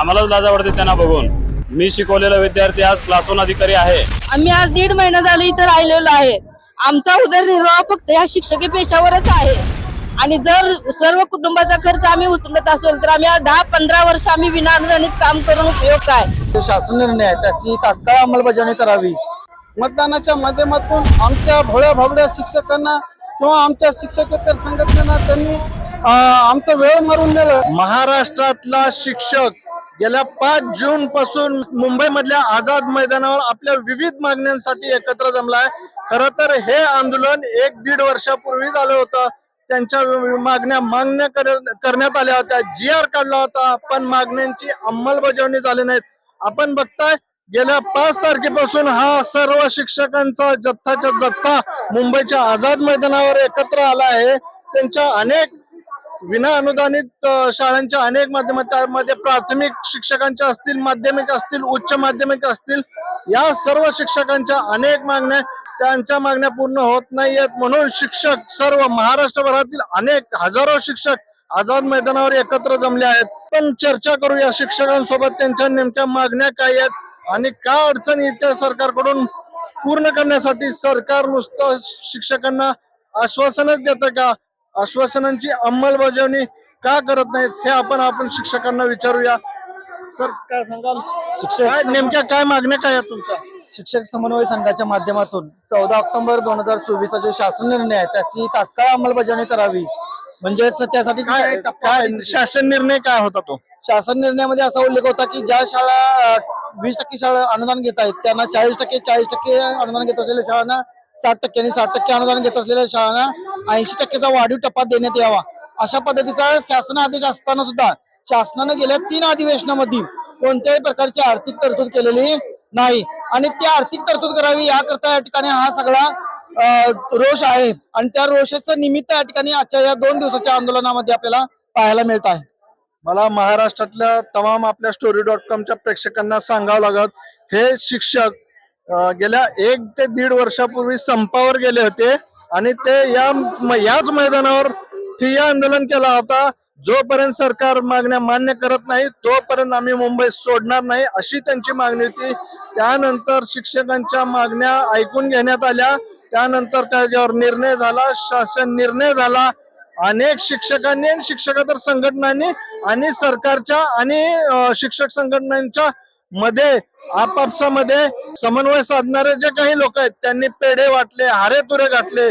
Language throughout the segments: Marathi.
आम्हालाच लाजा वाटते त्यांना बघून. मी शिकवलेला विद्यार्थी आज क्लास वन अधिकारी आहे. आम्ही आज दीड महिना झाले इथं राहिलेलो आहे. आमचा उदरनिर्वाह फक्त या शिक्षकी पेशावरच आहे. आणि जर सर्व कुटुंबाचा खर्च आम्ही उचलत असेल तर आम्ही आज दहा पंधरा वर्ष आम्ही विनाअनुदानित काम करून उपयोग काय? जे शासन निर्णय आहे त्याची तात्काळ अंमलबजावणी करावी. मतदानाच्या माध्यमातून आमच्या भोळ्या भाबड्या शिक्षकांना किंवा आमच्या शिक्षकेतर संघटनेला त्यांनी आमचा वेळ मारून दिलं महाराष्ट्रातला शिक्षक गेल्या पाच जून पासून मुंबईमधल्या आझाद मैदानावर आपल्या विविध मागण्यांसाठी एकत्र जमलाय. खर तर हे आंदोलन एक दीड वर्षापूर्वी झालं होतं. त्यांच्या मागण्या मान्य कर- करण्यात आल्या होत्या. जी आर काढला होता पण मागण्यांची अंमलबजावणी झाली नाहीत. आपण बघताय गेल्या पाच तारखेपासून हा सर्व शिक्षकांचा जत्थाच्या जत्था मुंबईच्या आझाद मैदानावर एकत्र आला आहे. त्यांच्या अनेक विना अनुदानित शाळांच्या अनेक माध्यमांमध्ये प्राथमिक शिक्षकांच्या असतील माध्यमिक असतील उच्च माध्यमिक असतील या सर्व शिक्षकांच्या अनेक मागण्या त्यांच्या मागण्या पूर्ण होत नाहीयेत. म्हणून शिक्षक सर्व महाराष्ट्रभरातील अनेक हजारो शिक्षक आझाद मैदानावर एकत्र जमले आहेत. पण चर्चा करू या शिक्षकांसोबत त्यांच्या नेमक्या मागण्या काय आहेत आणि काय अडचणी येत्या सरकारकडून पूर्ण करण्यासाठी सरकार नुसतं शिक्षकांना आश्वासनच देतं का? आश्वासनांची अंमलबजावणी का करत नाहीत हे आपण आपण शिक्षकांना विचारूया. सर काय सांगाल? शिक्षक नेमक्या काय मागण्या काय आहेत तुमच्या? शिक्षक समन्वय संघाच्या माध्यमातून चौदा ऑक्टोबर दोन हजार चोवीसचा जो शासन निर्णय आहे त्याची तात्काळ अंमलबजावणी करावी. म्हणजेच त्यासाठी काय काय शासन निर्णय काय होता तो? शासन निर्णयामध्ये असा उल्लेख होता की ज्या शाळा वीस टक्के शाळा अनुदान घेत आहेत त्यांना चाळीस टक्के चाळीस टक्के अनुदान घेत असलेल्या शाळांना साठ टक्के आणि साठ टक्के अनुदान घेत असलेल्या शाळांना ऐंशी टक्केचा वाढीव टप्पा देण्यात यावा. अशा पद्धतीचा शासन आदेश असताना सुद्धा शासनानं गेल्या तीन अधिवेशनामध्ये कोणत्याही प्रकारची आर्थिक तरतूद केलेली नाही. आणि ती आर्थिक तरतूद करावी याकरता या ठिकाणी हा सगळा रोष आहे. आणि त्या रोषाचं निमित्त या ठिकाणी आजच्या या दोन दिवसाच्या आंदोलनामध्ये आपल्याला पाहायला मिळत आहे. मला महाराष्ट्रातल्या तमाम आपल्या स्टोरी डॉट कॉमच्या प्रेक्षकांना सांगावं लागत हे शिक्षक गेल्या एक ते दीड वर्षापूर्वी संपावर गेले होते आणि ते या याच मैदानावर ठिय्या आंदोलन केला होता. जोपर्यंत सरकार मागण्या मान्य करत नाही तोपर्यंत आम्ही मुंबई सोडणार नाही अशी त्यांची मागणी होती. त्यानंतर शिक्षकांच्या मागण्या ऐकून घेण्यात आल्या. त्यानंतर त्याच्यावर निर्णय झाला शासन निर्णय झाला. अनेक शिक्षकांनी आणि शिक्षकेतर संघटनांनी आणि सरकारच्या आणि शिक्षक संघटनांच्या मध्ये आपापसामध्ये समन्वय साधणारे जे काही लोक आहेत त्यांनी पेढे वाटले हारे तुरे घातले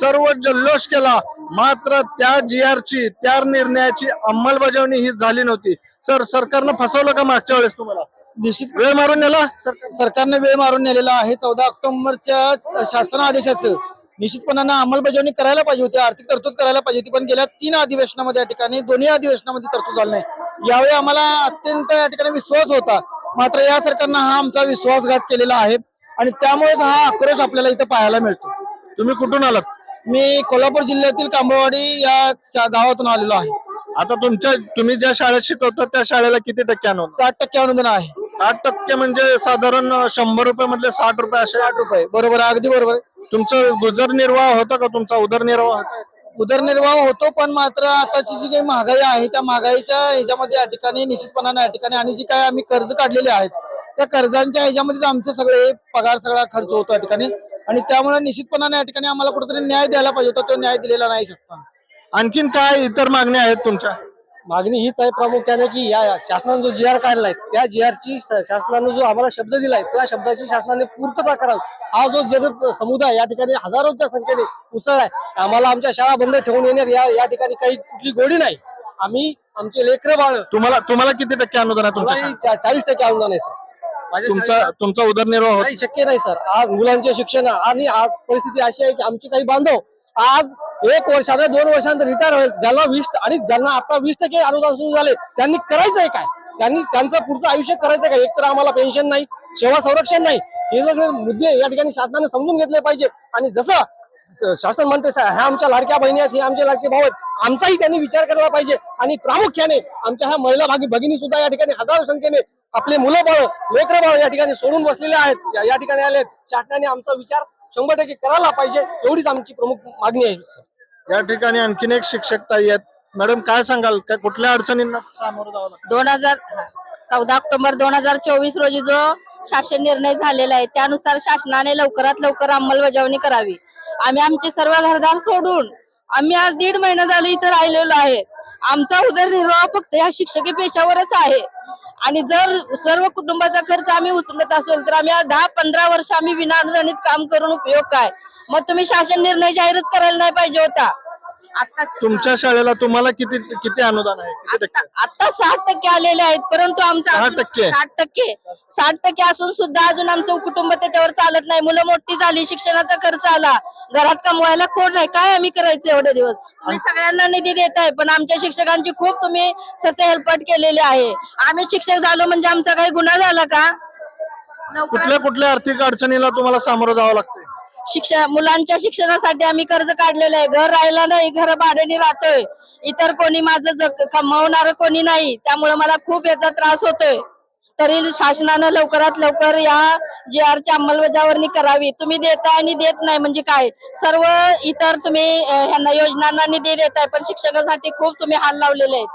सर्व जल्लोष केला. मात्र त्या जी ची त्या निर्णयाची अंमलबजावणी ही झाली नव्हती. सर सरकारनं फसवलं का मागच्या वेळेस तुम्हाला? निश्चित वेळ मारून नेला? सरकारने वेळ मारून नेलेला आहे. चौदा ऑक्टोबरच्या शासन आदेशाचं निश्चितपणानं अंमलबजावणी करायला पाहिजे होती. आर्थिक तरतूद करायला पाहिजे होती. पण गेल्या तीन अधिवेशनामध्ये या ठिकाणी दोन्ही अधिवेशनामध्ये तरतूद झाली नाही. यावेळी आम्हाला अत्यंत या ठिकाणी विश्वास होता. मात्र या सरकारनं हा आमचा विश्वासघात केलेला आहे आणि त्यामुळेच हा आक्रोश आपल्याला इथं पाहायला मिळतो. तुम्ही कुठून आलात? मी कोल्हापूर जिल्ह्यातील कांबळवाडी या शा- गावातून आलेलो आहे. आता तुमच्या तुम्ही ज्या शाळेत शिकवता त्या शाळेला किती टक्के अनुदान? साठ टक्के अनुदान आहे. साठ टक्के म्हणजे साधारण शंभर रुपये मधले साठ रुपये असे? आठ रुपये. बरोबर आहे, अगदी बरोबर आहे. तुमचं गुजरनिर्वाह होता का? तुमचा उदरनिर्वाह होता? उदरनिर्वाह होतो पण मात्र आताची जी काही महागाई आहे त्या महागाईच्या ह्याच्यामध्ये या ठिकाणी निश्चितपणाने या ठिकाणी आणि जी काय आम्ही कर्ज काढलेले आहेत त्या कर्जांच्या ह्याच्यामध्येच आमचे सगळे पगार सगळा खर्च होतो या ठिकाणी. आणि त्यामुळे निश्चितपणाने या ठिकाणी आम्हाला कुठेतरी न्याय द्यायला पाहिजे होता तो न्याय दिलेला नाही शकता आणखीन काय इतर मागण्या आहेत तुमच्या? मागणी हीच आहे प्रामुख्याने की या शासनाने जो जी आर काढलाय त्या जी ची शासनाने जो आम्हाला शब्द दिलाय त्या शब्दाची शासनाने पूर्तता करावी. हा जो जन समुदाय या ठिकाणी हजारोच्या संख्येने उसळ आहे. आम्हाला आमच्या शाळा बंद ठेवून येण्यात या या ठिकाणी काही कुठली गोडी नाही. आम्ही आमचे लेकर बाळ तुम्हाला तुम्हाला किती टक्के अनुदान आहे तुमच्या चाळीस टक्के अनुदान आहे सर. तुमचा तुमचा उदरनिर्वाह शक्य नाही सर. आज मुलांचे शिक्षण आणि आज परिस्थिती अशी आहे की आमचे काही बांधव आज एक वर्षाने दोन वर्षानंतर रिटायर होईल. ज्याला वीस आणि ज्यांना आता वीस टक्के अनुदान सुरू झाले त्यांनी करायचंय काय? त्यांनी त्यांचं पुढचं आयुष्य करायचं काय? एकतर आम्हाला पेन्शन नाही सेवा संरक्षण नाही. हे सगळे मुद्दे या ठिकाणी शासनाने समजून घेतले पाहिजे. आणि जसं शासन म्हणते ह्या आमच्या लाडक्या बहिणी आहेत हे आमचे लाडके भाऊ आहेत. आमचाही त्यांनी विचार करायला पाहिजे. आणि प्रामुख्याने आमच्या ह्या महिला भागी भगिनी सुद्धा या ठिकाणी हजारो संख्येने आपले मुलं बाळ लेकर बाळ या ठिकाणी सोडून बसलेले आहेत. या ठिकाणी आले शासनाने आमचा विचार शंभर टक्के करायला पाहिजे एवढीच आमची प्रमुख मागणी आहे सर या ठिकाणी आणखीन एक शिक्षक ताई आहेत. मॅडम काय सांगाल? काय कुठल्या अडचणींना सामोरं जावं लागतं? दोन हजार चौदा ऑक्टोबर दोन हजार चोवीस रोजी जो शासन निर्णय झालेला आहे त्यानुसार शासनाने लवकरात लवकर अंमलबजावणी करावी. आम्ही आमचे सर्व घरदार सोडून आम्ही आज दीड महिना झाले इथं राहिलेलो आहे. आमचा उदरनिर्वाह फक्त या शिक्षकी पेशावरच आहे. आणि जर सर्व कुटुंबाचा खर्च आम्ही उचलत असेल तर आम्ही दहा पंधरा वर्ष आम्ही विनाअडचणीत काम करून उपयोग काय? मग तुम्ही शासन निर्णय जाहीरच करायला नाही पाहिजे होता. आता तुमच्या शाळेला तुम्हाला किती किती अनुदान आहे? किती टक्के? आता साठ टक्के आलेले आहेत परंतु आमचं अजून- टक्के? साठ टक्के. साठ टक्के असून सुद्धा अजून आमचं कुटुंब त्याच्यावर चालत नाही. मुलं मोठी झाली शिक्षणाचा खर्च आला. घरात कमवायला कोण नाही. काय आम्ही करायचं एवढे दिवस? तुम्ही सगळ्यांना निधी देत आहे पण आमच्या शिक्षकांची खूप तुम्ही ससे हेल्पट केलेले आहे. आम्ही शिक्षक झालो म्हणजे आमचा काही गुन्हा झाला का? कुठल्या कुठल्या आर्थिक अडचणीला तुम्हाला सामोरं जावं लागतंय शिक्षण मुलांच्या शिक्षणासाठी आम्ही कर्ज काढलेलं आहे. घर राहिलं नाही घर भाड्याने राहतोय. इतर कोणी माझं जग कमवणार कोणी नाही. त्यामुळे मला खूप याचा त्रास होतोय. तरी शासनानं लवकरात लवकर या जी आरची अंमलबजावणी करावी. तुम्ही देताय आणि देत नाही म्हणजे काय? सर्व इतर तुम्ही ह्यांना योजनांना निधी देताय पण शिक्षणासाठी खूप तुम्ही हाल लावलेले आहेत.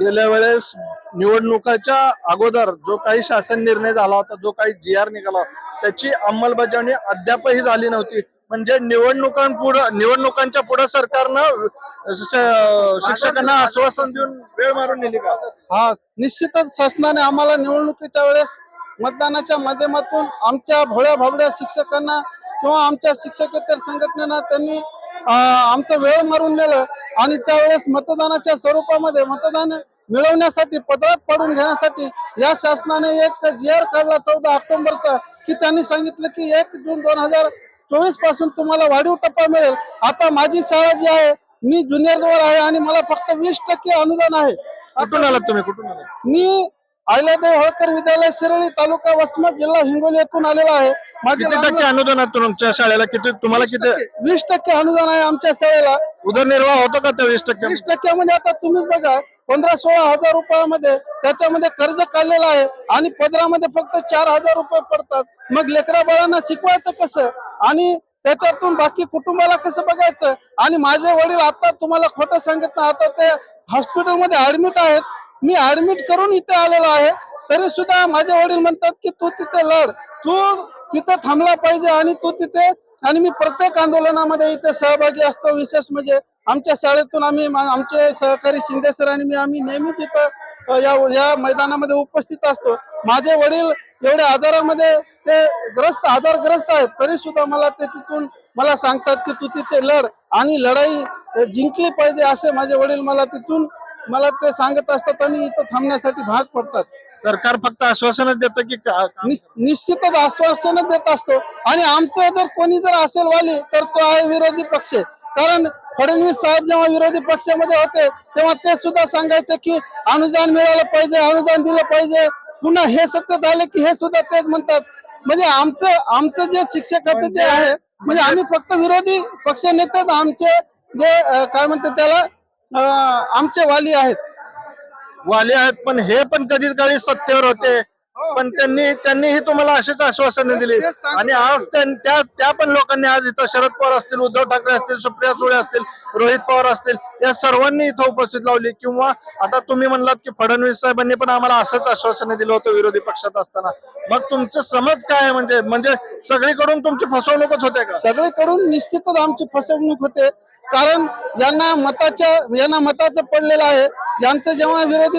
गेल्या वेळेस निवडणुकाच्या अगोदर जो काही शासन निर्णय झाला होता जो काही जी आर निघाला होता, त्याची अंमलबजावणी अद्यापही झाली नव्हती. म्हणजे निवडणुकांपुढं निवडणुकांच्या पुढे सरकारनं शिक्षकांना आश्वासन देऊन वेळ मारून नेली का? हा निश्चितच शासनाने आम्हाला निवडणुकीच्या वेळेस मतदानाच्या माध्यमातून आमच्या भोळ्या भाबड्या शिक्षकांना किंवा आमच्या शिक्षकेतर संघटनेना त्यांनी आमचं वेळ मारून नेलं आणि त्यावेळेस मतदानाच्या स्वरूपामध्ये मतदान मिळवण्यासाठी पदरात पाडून घेण्यासाठी या शासनाने एक जी आर काढला चौदा ऑक्टोबरचा की त्यांनी सांगितलं की एक जून दोन हजार चोवीसपासून तुम्हाला वाढीव टप्पा मिळेल. आता माझी शाळा जी आहे मी ज्युनियर वर आहे आणि मला फक्त वीस टक्के अनुदान आहे. कुठून आलात तुम्ही? कुठून आलात? मी अहिल्यादेव होळकर विद्यालय शिरळी तालुका वसमत जिल्हा हिंगोली येथून आलेला आहे. माझे टक्के अनुदान आहे तुमच्या शाळेला? किती तुम्हाला किती वीस टक्के अनुदान आहे आमच्या शाळेला. उदरनिर्वाह होतो का त्या वीस टक्के? वीस टक्क्यामध्ये आता तुम्ही बघा पंधरा सोळा हजार रुपयामध्ये त्याच्यामध्ये कर्ज काढलेलं आहे आणि पदरामध्ये फक्त चार हजार रुपये पडतात. मग लेकरा बाळांना शिकवायचं कसं? आणि त्याच्यातून बाकी कुटुंबाला कसं बघायचं? आणि माझे वडील आता तुम्हाला खोटं सांगत ना आता ते हॉस्पिटलमध्ये ऍडमिट आहेत. मी ऍडमिट करून इथे आलेलो आहे. तरी सुद्धा माझे वडील म्हणतात की तू तिथे लढ. तू तिथे थांबला पाहिजे आणि तू तिथे आणि मी प्रत्येक आंदोलनामध्ये इथे सहभागी असतो. विशेष म्हणजे आमच्या शाळेतून आम्ही आमचे सहकारी शिंदे सर आणि मी आम्ही नेहमी तिथं या या मैदानामध्ये उपस्थित असतो. माझे वडील एवढ्या आजारामध्ये ते ग्रस्त आजारग्रस्त आहेत. तरी सुद्धा मला ते तिथून मला सांगतात की तू तिथे लढ. आणि लढाई जिंकली पाहिजे असे माझे वडील मला तिथून मला ते सांगत असतात आणि इथं थांबण्यासाठी भाग पडतात. सरकार फक्त आश्वासनच देतं की निश्चितच आश्वासन देत असतो. आणि आमचं जर कोणी जर असेल वाली तर तो आहे विरोधी पक्ष. कारण फडणवीस साहेब जेव्हा विरोधी पक्षामध्ये होते तेव्हा ते सुद्धा सांगायचे की अनुदान मिळालं पाहिजे अनुदान दिलं पाहिजे. पुन्हा हे सत्य झाले की हे सुद्धा तेच म्हणतात. म्हणजे आमचं आमचं जे शिक्षकाचं जे आहे. म्हणजे आम्ही फक्त विरोधी पक्ष नेतेच आमचे जे अं, काय म्हणतात त्याला आमचे वाली आहेत. वाले आहेत पण हे पण कधी काळी सत्तेवर होते. पण त्यांनी त्यांनीही तुम्हाला असेच आश्वासने दिली. आणि आज त्यां- त्या पण लोकांनी आज इथं शरद पवार असतील उद्धव ठाकरे असतील सुप्रिया सुळे असतील रोहित पवार असतील या सर्वांनी इथं उपस्थित लावली. किंवा आता तुम्ही म्हणलात की फडणवीस साहेबांनी पण आम्हाला असंच आश्वासने दिलं होतं विरोधी पक्षात असताना. मग तुमचं समज काय आहे? म्हणजे म्हणजे सगळीकडून तुमची फसवणूकच होते का? सगळीकडून निश्चितच आमची फसवणूक होते. कारण ज्यांना मताच्या यांना मताचं पडलेलं आहे यांचं जेव्हा विरोधी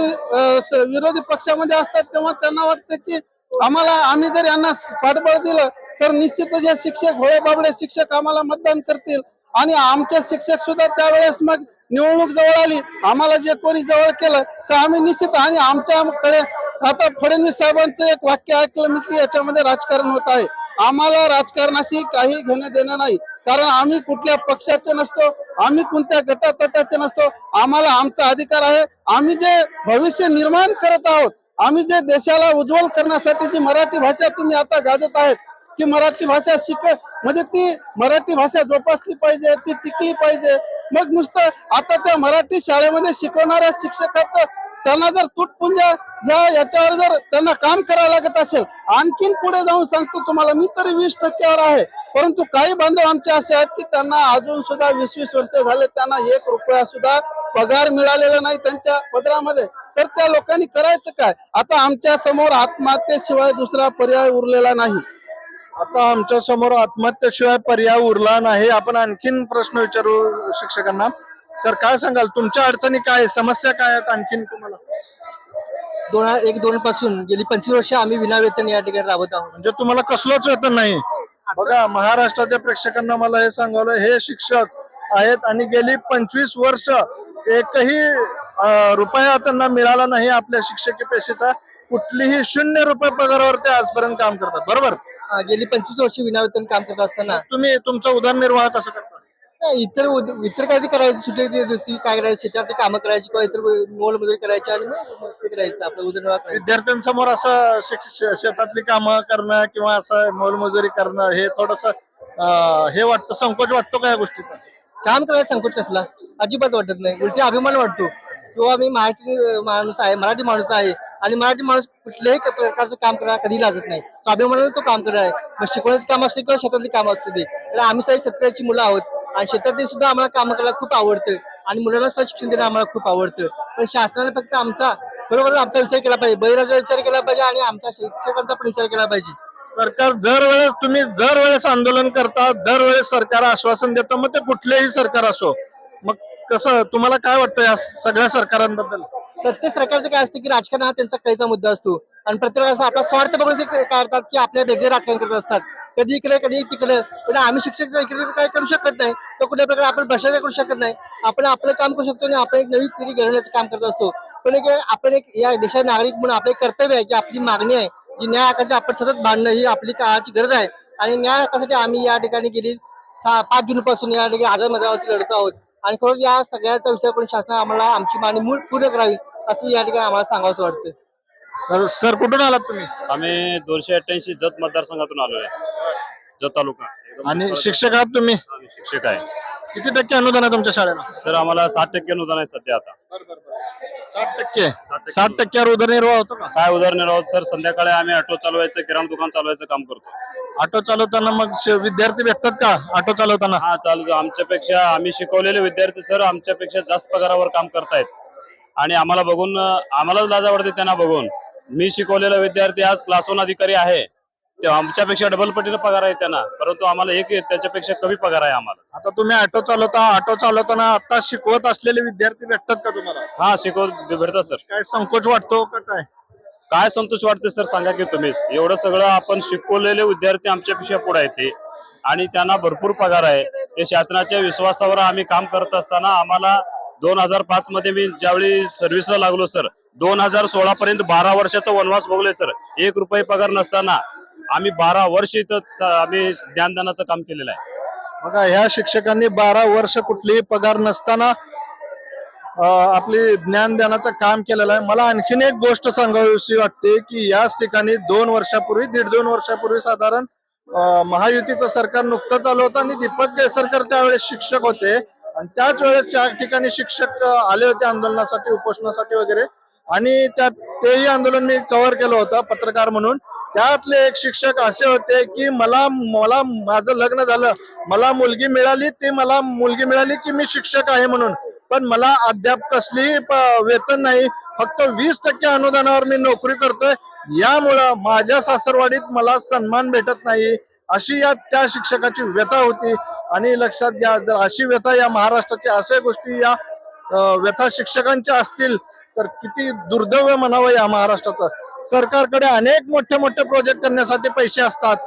विरोधी पक्षामध्ये असतात तेव्हा त्यांना वाटतं की आम्हाला आम्ही जर यांना पाठबळ दिलं तर निश्चितच जे शिक्षक भोळे बाबडे शिक्षक आम्हाला मतदान करतील. आणि आमचे शिक्षक सुद्धा त्यावेळेस मग निवडणूक जवळ आली आम्हाला जे कोणी जवळ केलं तर आम्ही निश्चित आणि आमच्याकडे आता फडणवीस साहेबांचं एक वाक्य ऐकलं मी की याच्यामध्ये राजकारण होत आहे. आम्हाला राजकारणाशी काही घेणं देणं नाही. कारण आम्ही कुठल्या पक्षाचे नसतो आम्ही कोणत्या गटातटाचे नसतो. आम्हाला आमचा अधिकार आहे. आम्ही जे भविष्य निर्माण करत आहोत आम्ही जे देशाला उज्ज्वल करण्यासाठी जी मराठी भाषा तुम्ही आता गाजत आहेत की मराठी भाषा शिक म्हणजे ती मराठी भाषा जोपासली पाहिजे ती टिकली पाहिजे. मग नुसतं आता त्या मराठी शाळेमध्ये शिकवणाऱ्या शिक्षकाचं त्यांना जर तुटपुंजा या याच्यावर जर त्यांना काम करावं लागत असेल आणखीन पुढे जाऊन सांगतो तुम्हाला मी तरी वीस टक्क्यावर आहे. परंतु काही बांधव आमचे असे आहेत की त्यांना अजून सुद्धा वीस वीस वर्ष झाले त्यांना एक रुपया सुद्धा पगार मिळालेला नाही त्यांच्या पदरामध्ये. तर त्या लोकांनी करायचं काय? आता आमच्यासमोर आत्महत्येशिवाय दुसरा पर्याय उरलेला नाही. आता आमच्यासमोर आत्महत्येशिवाय पर्याय उरला नाही. आपण आणखीन प्रश्न विचारू शिक्षकांना. सर काय सांगाल? तुमच्या अडचणी काय समस्या काय आहेत आणखीन तुम्हाला? दोन हजार एक दोन पासून गेली पंचवीस वर्ष आम्ही विनावेतन या ठिकाणी राबत आहोत. म्हणजे तुम्हाला कसलंच वेतन नाही. बघा महाराष्ट्राच्या प्रेक्षकांना मला हे सांगावलं हे शिक्षक आहेत आणि गेली पंचवीस वर्ष एकही रुपया त्यांना मिळाला नाही आपल्या शिक्षकी पेशेचा. कुठलीही शून्य रुपये पगारावर ते आजपर्यंत काम करतात. बरोबर? गेली पंचवीस वर्ष विनावेतन काम करत असताना. तुम्ही तुमचा उदरनिर्वाह कसं करता? नाही, इतर उद- इतर काही करायचं सुट्टी दिवशी काय करायचं शेतातली कामं करायची किंवा इतर मोलमजुरी करायची आणि मग ते करायचं आपलं उदरनिर्वाह करायचं. विद्यार्थ्यांसमोर असं शिक- श- शेतातली कामं करणं किंवा असं मोलमजुरी करणं हे थोडस हे वाटतं संकोच वाटतो का या गोष्टीचा? काम करायला संकोच कसला? अजिबात वाटत नाही. उलटी अभिमान वाटतो. किंवा मी मराठी माणूस आहे मराठी माणूस आहे आणि मराठी माणूस कुठल्याही क- प्रकारचं काम करायला कधी लाजत नाही. स्वाभिमानाने तो काम करणार आहे. मग शिकवण्याचं काम असते किंवा शेतातली काम असू दे. तर आम्ही सगळी शेतकऱ्याची मुलं आहोत. आणि शेतातली सुद्धा आम्हाला काम करायला खूप आवडतं. आणि मुलांना सुद्धा शिक्षण देणं आम्हाला खूप आवडतं. पण शासनाने फक्त आमचा बरोबर आमचा विचार केला पाहिजे. बहिराचा विचार केला पाहिजे आणि आमच्या शिक्षकांचा पण विचार केला पाहिजे. सरकार जर वेळेस तुम्ही जर वेळेस आंदोलन करता दरवेळेस सरकार आश्वासन देतं मग ते कुठलेही सरकार असो. मग कसं तुम्हाला काय वाटतं या सगळ्या सरकारांबद्दल? प्रत्येक सरकारचं काय असतं की राजकारण हा त्यांचा कळीचा मुद्दा असतो. आणि प्रत्येकाचा आपला स्वार्थ बघून ते काय करतात की आपल्या बेगळे राजकारण करत असतात. कधी इकडे कधी तिकडे. पण आम्ही शिक्षक इकडे काय करू शकत नाही तर कुठल्या प्रकारे आपण भ्रष्टाचार करू शकत नाही. आपण आपलं काम करू शकतो आणि आपण एक नवी पिढी घडवण्याचं काम करत असतो. पण एक आपण एक या देशात नागरिक म्हणून आपलं कर्तव्य आहे की आपली मागणी आहे की न्याय हक्काची आपण सतत बांधणं ही आपली काळाची गरज आहे. आणि न्याय हक्कासाठी आम्ही या ठिकाणी गेली सहा पाच जून पासून या ठिकाणी आझाद मैदानावरती लढत आहोत. आणि खरोखर या सगळ्याचा विचार करून शासनाने आम्हाला आमची मागणी मूळ पूर्ण करावी असं या ठिकाणी आम्हाला सांगावंसं वाटतं तर सर कुठून आलात तुम्ही? आम्ही दोनशे अठ्ठ्याऐंशी जत मतदारसंघातून आलोय. जत तालुका. आणि शिक्षक आहात तुम्ही? आम्ही शिक्षक आहे. किती टक्के अनुदान आहे तुमच्या शाळेला? सर आम्हाला साठ टक्के अनुदान आहे सध्या आता. साठ टक्के? साठ टक्क्यावर उदरनिर्वाह होतो का? काय उदाहरण सर संध्याकाळी आम्ही ऑटो चालवायचं किराणा दुकान चालवायचं काम करतो. ऑटो चालवताना मग श- विद्यार्थी भेटतात का ऑटो चालवताना? हा चालू आमच्यापेक्षा आम्ही शिकवलेले विद्यार्थी सर आमच्यापेक्षा जास्त पगारावर काम करतायत. आणि आम्हाला बघून अं, आम्हालाच लाजा वाटते त्यांना बघून. मी शिकवलेला विद्यार्थी आज क्लास वन अधिकारी आहे. ते आमच्यापेक्षा डबल पटीने पगार आहे त्यांना. परंतु आम्हाला एक त्याच्यापेक्षा कमी पगार आहे आम्हाला. आता तुम्ही ऑटो चालवता ऑटो चालवताना आता शिकवत असलेले विद्यार्थी भेटतात का तुम्हाला? हा शिकव भेटतात सर काय संकोच वाटतो का काय? काय संतोष वाटते सर सांगा की तुम्ही. एवढं सगळं आपण शिकवलेले विद्यार्थी आमच्यापेक्षा पुढे आहेत ते. आणि त्यांना भरपूर पगार आहे. ते शासनाच्या विश्वासावर आम्ही काम करत असताना आम्हाला दोन हजार पाच मध्ये मी ज्यावेळी सर्व्हिसला लागलो सर दोन हजार सोळा पर्यंत बारा वर्षाचा वनवास भोगले सर. एक रुपये पगार नसताना आम्ही बारा वर्ष इथं आम्ही ज्ञानदानाचं काम केलेलं आहे. बघा ह्या शिक्षकांनी बारा वर्ष कुठलीही पगार नसताना आपली ज्ञानदानाचं काम केलेलं आहे. मला आणखीन एक गोष्ट सांगावीशी वाटते की याच ठिकाणी दोन वर्षापूर्वी दीड दोन वर्षापूर्वी साधारण महायुतीचं सरकार नुकतंच आलं होतं आणि दीपक केसरकर त्यावेळेस शिक्षक होते. आणि त्याच वेळेस या ठिकाणी शिक्षक आले होते आंदोलनासाठी उपोषणासाठी वगैरे. आणि त्या तेही आंदोलन मी कव्हर केलं होतं पत्रकार म्हणून. त्यातले एक शिक्षक असे होते की मला मला माझं लग्न झालं मला मुलगी मिळाली ती मला मुलगी मिळाली की मी शिक्षक आहे म्हणून. पण मला अद्याप कसलीही वेतन नाही फक्त वीस टक्के अनुदानावर मी नोकरी करतोय. यामुळं माझ्या सासरवाडीत मला सन्मान भेटत नाही अशी या त्या शिक्षकाची व्यथा होती. आणि लक्षात घ्या जर अशी व्यथा या महाराष्ट्राची अशा गोष्टी या व्यथा शिक्षकांच्या असतील तर किती दुर्दैव म्हणावं या महाराष्ट्राचं. सरकारकडे अनेक मोठे मोठे प्रोजेक्ट करण्यासाठी पैसे असतात.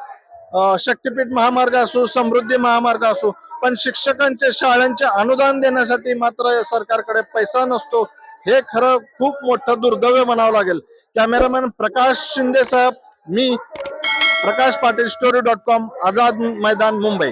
शक्तीपीठ महामार्ग असो समृद्धी महामार्ग असो पण शिक्षकांचे शाळांचे अनुदान देण्यासाठी मात्र सरकारकडे पैसा नसतो. हे खरं खूप मोठं दुर्दैव म्हणावं लागेल. कॅमेरामॅन प्रकाश शिंदे साहेब मी Prakash Patil story dot com Azad Maidan Mumbai.